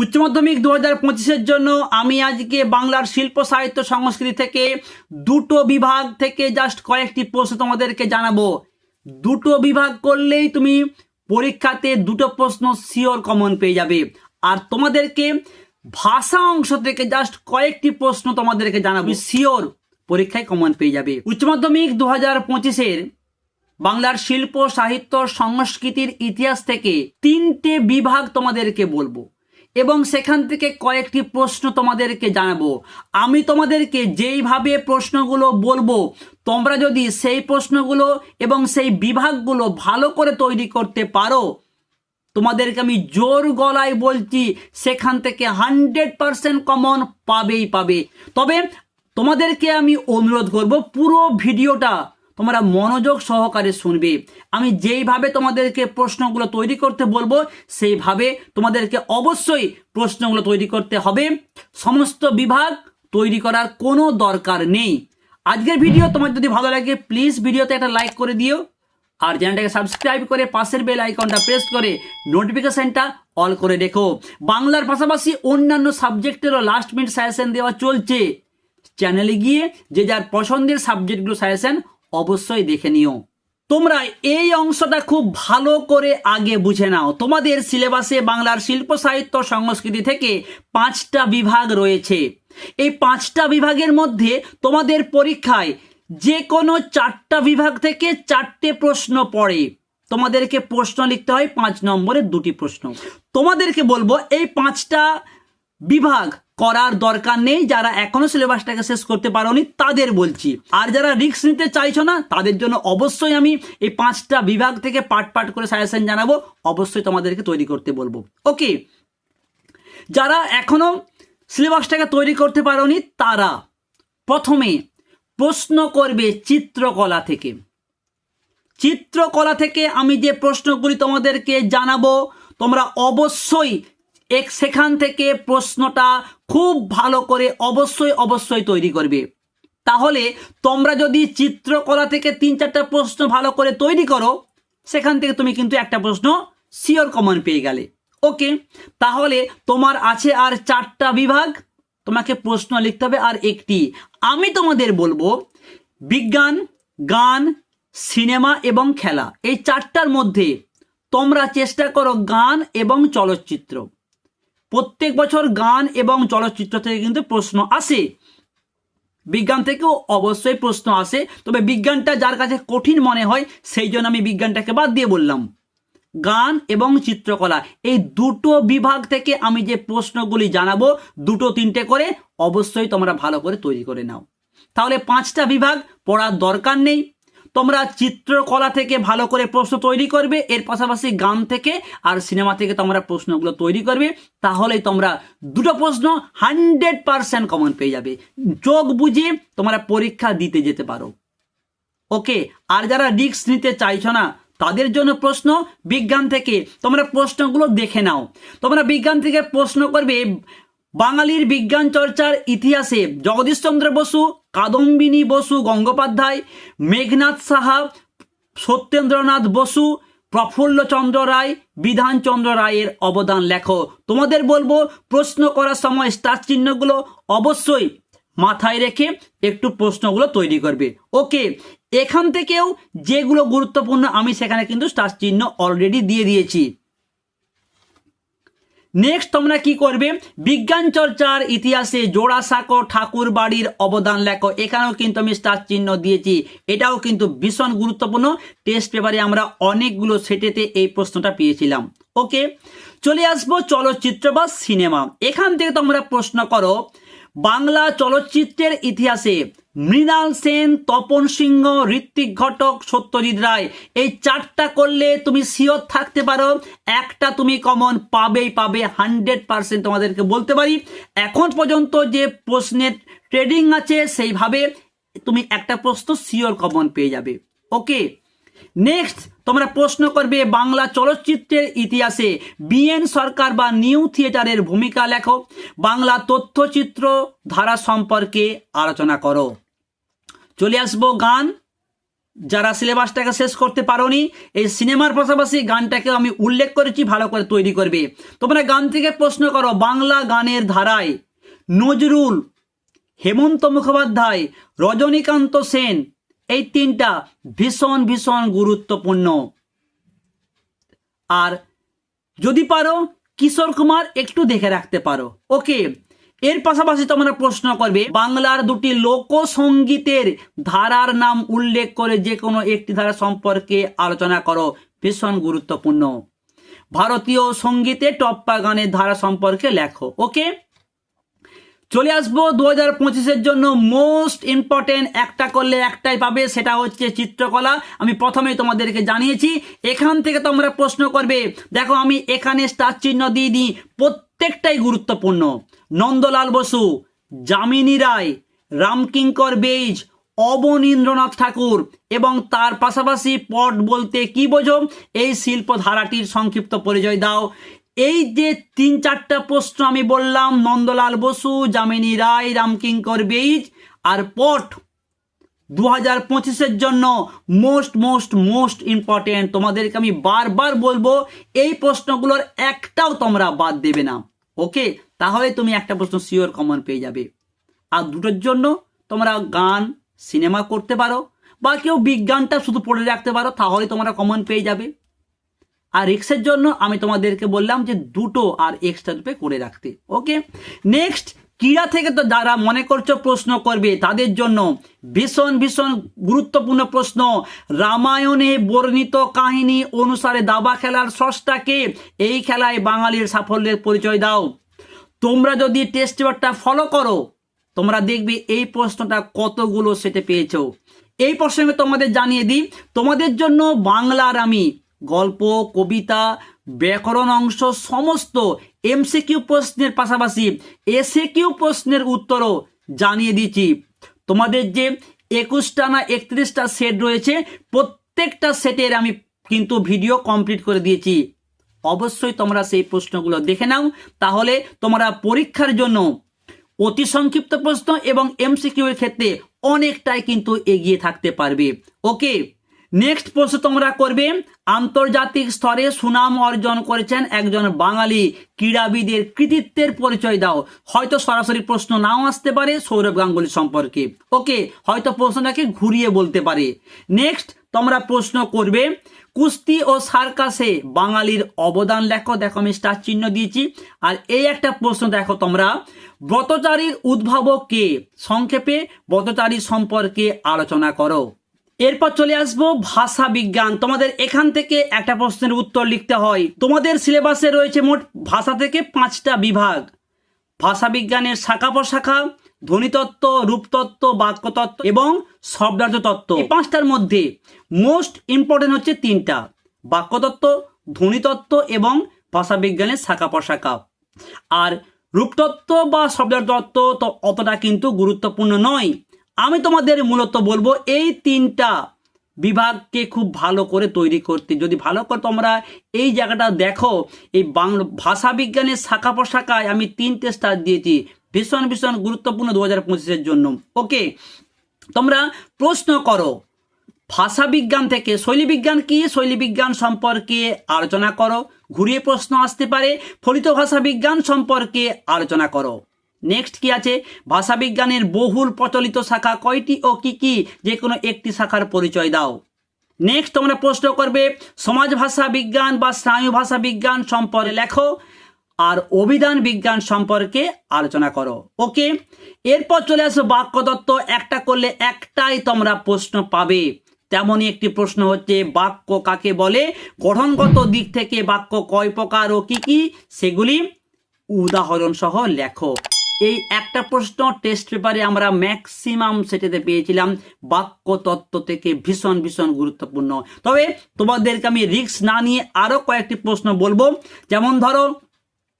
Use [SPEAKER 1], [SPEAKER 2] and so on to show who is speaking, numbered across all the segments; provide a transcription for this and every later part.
[SPEAKER 1] উচ্চ মাধ্যমিক দু হাজার পঁচিশের জন্য আমি আজকে বাংলার শিল্প সাহিত্য সংস্কৃতি থেকে দুটো বিভাগ থেকে জাস্ট কয়েকটি প্রশ্ন তোমাদেরকে জানাব। দুটো বিভাগ করলেই তুমি পরীক্ষাতে দুটো প্রশ্ন শিওর কমন পেয়ে যাবে। আর তোমাদেরকে ভাষা অংশ থেকে জাস্ট কয়েকটি প্রশ্ন তোমাদেরকে জানাব শিওর পরীক্ষায় কমন পেয়ে যাবে। উচ্চ মাধ্যমিক দু হাজার পঁচিশের বাংলার শিল্প সাহিত্য সংস্কৃতির ইতিহাস থেকে তিনটে বিভাগ তোমাদেরকে বলব। এবং সেখান থেকে কয়েকটি প্রশ্ন তোমাদেরকে জানাব। আমি তোমাদেরকে যেইভাবে প্রশ্নগুলো বলব, তোমরা যদি সেই প্রশ্নগুলো এবং সেই বিভাগগুলো ভালো করে তৈরি করতে পারো, তোমাদেরকে আমি জোর গলায় বলছি, সেখান থেকে হান্ড্রেড পারসেন্ট কমন পাবেই পাবে। তবে তোমাদেরকে আমি অনুরোধ করব, পুরো ভিডিওটা তোমরা মনোযোগ সহকারে শুনবে। আমি যেইভাবে তোমাদেরকে প্রশ্নগুলো তৈরি করতে বলব, সেইভাবে তোমাদেরকে অবশ্যই প্রশ্নগুলো তৈরি করতে হবে। সমস্ত বিভাগ তৈরি করার কোনো দরকার নেই। আজকের ভিডিও তোমার যদি ভালো লাগে প্লিজ ভিডিওতে একটা লাইক করে দিও। আর চ্যানেলটাকে সাবস্ক্রাইব করে পাশের বেল আইকনটা প্রেস করে নোটিফিকেশনটা অল করে রেখো। বাংলার পাশাপাশি অন্যান্য সাবজেক্টেরও লাস্ট মিনিট সাজেশন দেওয়া চলছে। চ্যানেলে গিয়ে যে যার পছন্দের সাবজেক্টগুলো সাজেশন অবশ্যই দেখে নিও। তোমরা এই অংশটা খুব ভালো করে আগে বুঝে নাও। তোমাদের সিলেবাসে বাংলার শিল্প সাহিত্য সংস্কৃতি থেকে পাঁচটা বিভাগ রয়েছে। এই পাঁচটা বিভাগের মধ্যে তোমাদের পরীক্ষায় যে কোনো চারটা বিভাগ থেকে চারটে প্রশ্ন পড়ে। তোমাদেরকে প্রশ্ন লিখতে হয়, পাঁচ নম্বরের দুটি প্রশ্ন। তোমাদেরকে বলব, এই পাঁচটা বিভাগ করার দরকার নেই, যারা এখনও সিলেবাসটাকে শেষ করতে পারোনি, তাদের বলছি। আর যারা রিস্ক নিতে চাইছো না, তাদের জন্য অবশ্যই আমি এই পাঁচটা বিভাগ থেকে পার্ট পার্ট করে সাজেশন জানাব। অবশ্যই তোমাদেরকে তৈরি করতে বলব। ওকে? যারা এখনও সিলেবাসটাকে তৈরি করতে পারোনি, তারা প্রথমে প্রশ্ন করবে চিত্রকলা থেকে। চিত্রকলা থেকে আমি যে প্রশ্নগুলি তোমাদেরকে জানাব, তোমরা অবশ্যই এক সেখান থেকে প্রশ্নটা খুব ভালো করে অবশ্যই অবশ্যই তৈরি করবে। তাহলে তোমরা যদি চিত্রকলা থেকে তিন চারটা প্রশ্ন ভালো করে তৈরি করো, সেখান থেকে তুমি কিন্তু একটা প্রশ্ন শিওর কমন পেয়ে গেলে। ওকে, তাহলে তোমার আছে আর চারটা বিভাগ, তোমাকে প্রশ্ন লিখতে হবে আর একটি। আমি তোমাদের বলব বিজ্ঞান, গান, সিনেমা এবং খেলা। এই চারটার মধ্যে তোমরা চেষ্টা করো গান এবং চলচ্চিত্র। প্রত্যেক বছর গান এবং চলচ্চিত্র থেকে কিন্তু প্রশ্ন আসে। বিজ্ঞান থেকেও অবশ্যই প্রশ্ন আসে। তবে বিজ্ঞানটা যার কাছে কঠিন মনে হয়, সেই জন্য আমি বিজ্ঞানটাকে বাদ দিয়ে বললাম। গান এবং চিত্রকলা, এই দুটো বিভাগ থেকে আমি যে প্রশ্নগুলি জানাব, দুটো তিনটে করে অবশ্যই তোমরা ভালো করে তৈরি করে নাও। তাহলে পাঁচটা বিভাগ পড়ার দরকার নেই। তোমরা চিত্রকলা থেকে ভালো করে প্রশ্ন তৈরি করবে, এর পাশাপাশি গান থেকে আর সিনেমা থেকে তোমরা প্রশ্নগুলো তৈরি করবে, তাহলেই তোমরা দুটো প্রশ্ন হান্ড্রেড পারসেন্ট কমন পেয়ে যাবে। চোখ বুঝিয়ে তোমরা পরীক্ষা দিতে যেতে পারো। ওকে, আর যারা রিস্ক নিতে চাইছো না, তাদের জন্য প্রশ্ন, বিজ্ঞান থেকে তোমরা প্রশ্নগুলো দেখে নাও। তোমরা বিজ্ঞান থেকে প্রশ্ন করবে বাঙালির বিজ্ঞান চর্চার ইতিহাসে জগদীশচন্দ্র বসু, কাদম্বিনী বসু গঙ্গোপাধ্যায়, মেঘনাথ সাহা, সত্যেন্দ্রনাথ বসু, প্রফুল্লচন্দ্র রায়, বিধানচন্দ্র রায়ের অবদান লেখো। তোমাদের বলব, প্রশ্ন করার সময় স্টার চিহ্নগুলো অবশ্যই মাথায় রেখে একটু প্রশ্নগুলো তৈরি করবে। ওকে, এখান থেকেও যেগুলো গুরুত্বপূর্ণ আমি সেখানে কিন্তু স্টার চিহ্ন অলরেডি দিয়ে দিয়েছি। নেক্সট তোমরা কি করবে? বিজ্ঞান চর্চার ইতিহাসে জোড়াসাঁকো ঠাকুর বাড়ির অবদান লেখো। এখানেও কিন্তু আমি স্টার চিহ্ন দিয়েছি। এটাও কিন্তু ভীষণ গুরুত্বপূর্ণ। টেস্ট পেপারে আমরা অনেকগুলো সেটেতে এই প্রশ্নটা পেয়েছিলাম। ওকে চলে আসব চলচ্চিত্র বা সিনেমা এখান থেকে তোমরা প্রশ্ন করো, বাংলা চলচ্চিত্রের ইতিহাসে মৃণাল সেন, তপন সিংহ ঋত্বিক ঘটক, সত্যজিৎ রায়, এই চারটা করলে তুমি সিওর থাকতে পারো। একটা তুমি কমন পাবেই, পাবে হান্ড্রেড পারসেন্ট তোমাদেরকে বলতে পারি। এখন পর্যন্ত যে প্রশ্নের ট্রেডিং আছে, সেইভাবে তুমি একটা প্রশ্ন সিওর কমন পেয়ে যাবে। ওকে নেক্সট তোমরা প্রশ্ন করবে বাংলা চলচ্চিত্রের ইতিহাসে বিএন সরকার বা নিউ থিয়েটারের ভূমিকা লেখো। বাংলা তথ্যচিত্র ধারা সম্পর্কে আলোচনা করো। চলে আসব গান। যারা সিলেবাসটাকে শেষ করতে পারোনি, এই সিনেমার পাশাপাশি গানটাকেও আমি উল্লেখ করেছি, ভালো করে তৈরি করবে। তোমরা গান থেকে প্রশ্ন করো, বাংলা গানের ধারায় নজরুল, হেমন্ত মুখোপাধ্যায়, রজনীকান্ত সেন এই তিনটা ভীষণ ভীষণ গুরুত্বপূর্ণ। আর যদি পারো, কিশোর কুমার একটু দেখে রাখতে পারো। ওকে, এর পাশাপাশি তোমরা প্রশ্ন করবে, বাংলার দুটি লোকসঙ্গীতের ধারার নাম উল্লেখ করে যে কোনো একটি ধারা সম্পর্কে আলোচনা করো। ভীষণ গুরুত্বপূর্ণ। ভারতীয় সঙ্গীতে টপ্পা গানের ধারা সম্পর্কে লেখো, ওকে? চলে আসব দু হাজার পঁচিশের জন্য মোস্ট ইম্পর্টেন্ট একটা করলে একটাই পাবে, সেটা হচ্ছে চিত্রকলা। আমি প্রথমেই তোমাদেরকে জানিয়েছি, এখান থেকে তোমরা প্রশ্ন করবে, দেখো আমি এখানে স্টার চিহ্ন দিয়ে দিই, প্রত্যেকটাই গুরুত্বপূর্ণ। নন্দলাল বসু, যামিনী রায়, রামকিঙ্কর বেইজ, অবনীন্দ্রনাথ ঠাকুর এবং তার পাশাপাশি পট বলতে কি বোঝো? এই শিল্প ধারাটির সংক্ষিপ্ত পরিচয় দাও। এই যে তিন চারটা প্রশ্ন আমি বললাম, নন্দলাল বসু, যামিনী রায়, রামকিঙ্কর বেইজ আর পট দু হাজার পঁচিশের জন্য মোস্ট মোস্ট মোস্ট ইম্পর্টেন্ট তোমাদেরকে আমি বারবার বলব, এই প্রশ্নগুলোর একটাও তোমরা বাদ দেবে না। ওকে তাহলে তুমি একটা প্রশ্ন শিওর কমন পেয়ে যাবে। আর দুটোর জন্য তোমরা গান সিনেমা করতে পারো, বা কেউ বিজ্ঞানটা শুধু পড়ে রাখতে পারো, তাহলে তোমরা কমন পেয়ে যাবে। আর এক্সের জন্য আমি তোমাদেরকে বললাম যে দুটো আর এক্সট্রা রূপে করে রাখতে। ওকে নেক্সট ক্রীড়া থেকে তো যারা মনে করছ প্রশ্ন করবে, তাদের জন্য ভীষণ ভীষণ গুরুত্বপূর্ণ প্রশ্ন। রামায়ণে বর্ণিত কাহিনী অনুসারে দাবা খেলার স্রষ্টাকে এই খেলায় বাঙালির সাফল্যের পরিচয় দাও। তোমরা যদি টেস্ট পেপারটা ফলো করো, তোমরা দেখবে এই প্রশ্নটা কতগুলো সেটে পেয়েছ। এই প্রসঙ্গে তোমাদের জানিয়ে দিই, তোমাদের জন্য বাংলার আমি গল্প, কবিতা, ব্যাকরণ অংশ, সমস্ত এমসিকিউ প্রশ্নের পাশাপাশি এসে কিউ প্রশ্নের উত্তরও জানিয়ে দিয়েছি তোমাদের যে একুশটা না একত্রিশটা সেট রয়েছে, প্রত্যেকটা সেটের আমি কিন্তু ভিডিও কমপ্লিট করে দিয়েছি। অবশ্যই তোমরা সেই প্রশ্নগুলো দেখে নাও, তাহলে তোমরা পরীক্ষার জন্য অতি সংক্ষিপ্ত প্রশ্ন এবং এমসিকিউ এর ক্ষেত্রে অনেকটাই কিন্তু এগিয়ে থাকতে পারবে। ওকে? নেক্সট প্রশ্ন তোমরা করবে, আন্তর্জাতিক স্তরে সুনাম অর্জন করেছেন একজন বাঙালি। ক্রীড়াবিদের কৃতিত্বের পরিচয় দাও। হয়তো সরাসরি প্রশ্ন নাও আসতে পারে সৌরভ গাঙ্গুলি সম্পর্কে। ওকে হয়তো প্রশ্নটাকে ঘুরিয়ে বলতে পারে। নেক্সট তোমরা প্রশ্ন করবে, কুস্তি ও সার্কাসে বাঙালির অবদান লেখো। দেখো, আমি স্টার চিহ্ন দিয়েছি। আর এই একটা প্রশ্ন দেখো তোমরা, ব্রতচারীর উদ্ভাবক কে সংক্ষেপে ব্রতচারী সম্পর্কে আলোচনা করো। এরপর চলে আসব ভাষা বিজ্ঞান। তোমাদের এখান থেকে একটা প্রশ্নের উত্তর লিখতে হয়। তোমাদের সিলেবাসে রয়েছে মোট ভাষা থেকে পাঁচটা বিভাগ। ভাষা বিজ্ঞানের শাখা প্রশাখা, ধ্বনিতত্ত্ব, রূপতত্ত্ব, বাক্যতত্ত্ব এবং শব্দার্থ তত্ত্ব এই পাঁচটার মধ্যে মোস্ট ইম্পর্টেন্ট হচ্ছে তিনটা। বাক্যতত্ত্ব, ধ্বনিতত্ত্ব এবং ভাষা বিজ্ঞানের শাখা প্রশাখা। আর রূপতত্ত্ব বা শব্দার্থ তত্ত্ব তো অতটা কিন্তু গুরুত্বপূর্ণ নয়। আমি তোমাদের মূলত বলব, এই তিনটা বিভাগকে খুব ভালো করে তৈরি করতে। যদি ভালো করে তোমরা এই জায়গাটা দেখো, এই বাংলা ভাষা বিজ্ঞানের শাখা প্রশাখায় আমি তিনটে স্টার দিয়েছি, ভীষণ ভীষণ গুরুত্বপূর্ণ দু হাজার পঁচিশের জন্য। ওকে? তোমরা প্রশ্ন করো, ভাষা বিজ্ঞান থেকে শৈলী বিজ্ঞান কি? শৈলী বিজ্ঞান সম্পর্কে আলোচনা করো, ঘুরিয়ে প্রশ্ন আসতে পারে, ফলিত ভাষা বিজ্ঞান সম্পর্কে আলোচনা করো। নেক্সট কি আছে? ভাষাবিজ্ঞানের বহুল প্রচলিত শাখা কয়টি ও কি কি? যে কোনো একটি শাখার পরিচয় দাও। নেক্সট তোমরা প্রশ্ন করবে, সমাজ ভাষা বিজ্ঞান বা স্নায়ু ভাষা বিজ্ঞান সম্পর্কে লেখো আর অভিধান বিজ্ঞান সম্পর্কে আলোচনা করো। ওকে এরপর চলে আসো বাক্যতত্ত্ব। একটা করলে একটাই তোমরা প্রশ্ন পাবে। তেমনই একটি প্রশ্ন হচ্ছে, বাক্য কাকে বলে? গঠনগত দিক থেকে বাক্য কয় প্রকার ও কি কি? সেগুলি উদাহরণ সহ লেখো। এই একটা প্রশ্ন টেস্ট পেপারে আমরা ম্যাক্সিমাম সেটাতে পেয়েছিলাম। বাক্য, তত্ত্ব থেকে ভীষণ ভীষণ গুরুত্বপূর্ণ। তবে তোমাদেরকে আমি রিস্ক না নিয়ে আরও কয়েকটি প্রশ্ন বলব। যেমন ধরো,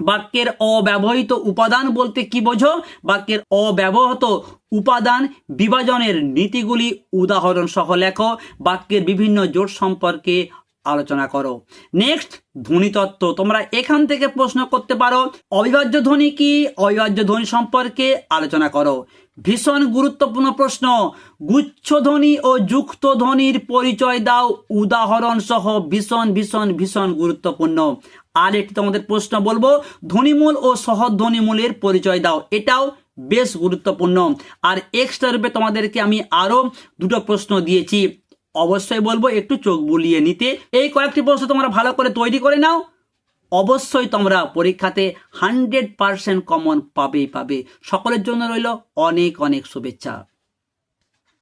[SPEAKER 1] বাক্যের অব্যবহৃত উপাদান বলতে কি বোঝো? বাক্যের অব্যবহৃত উপাদান বিভাজনের নীতিগুলি উদাহরণ সহ লেখো। বাক্যের বিভিন্ন জোট সম্পর্কে আলোচনা করো। নেক্সট ধ্বনিতত্ত্ব। তোমরা এখান থেকে প্রশ্ন করতে পারো, অবিভাজ্য ধ্বনি কি? অবিভাজ্য ধ্বনি সম্পর্কে আলোচনা করো। ভীষণ গুরুত্বপূর্ণ প্রশ্ন। গুচ্ছ ধ্বনি ও যুক্ত ধ্বনির পরিচয় দাও। উদাহরণ সহ ভীষণ ভীষণ ভীষণ গুরুত্বপূর্ণ। আর একটি তোমাদের প্রশ্ন বলব, ধ্বনিমূল ও সহধ্বনিমূলের পরিচয় দাও। এটাও বেশ গুরুত্বপূর্ণ। আর এক্সট্রা রূপে তোমাদেরকে আমি আরও দুটো প্রশ্ন দিয়েছি। অবশ্যই বলব, একটু চোখ বুলিয়ে নিতে। এই কয়েকটি প্রশ্ন তোমরা ভালো করে তৈরি করে নাও। অবশ্যই তোমরা পরীক্ষাতে হান্ড্রেড পারসেন্ট কমন পাবেই পাবে। সকলের জন্য রইল অনেক অনেক শুভেচ্ছা।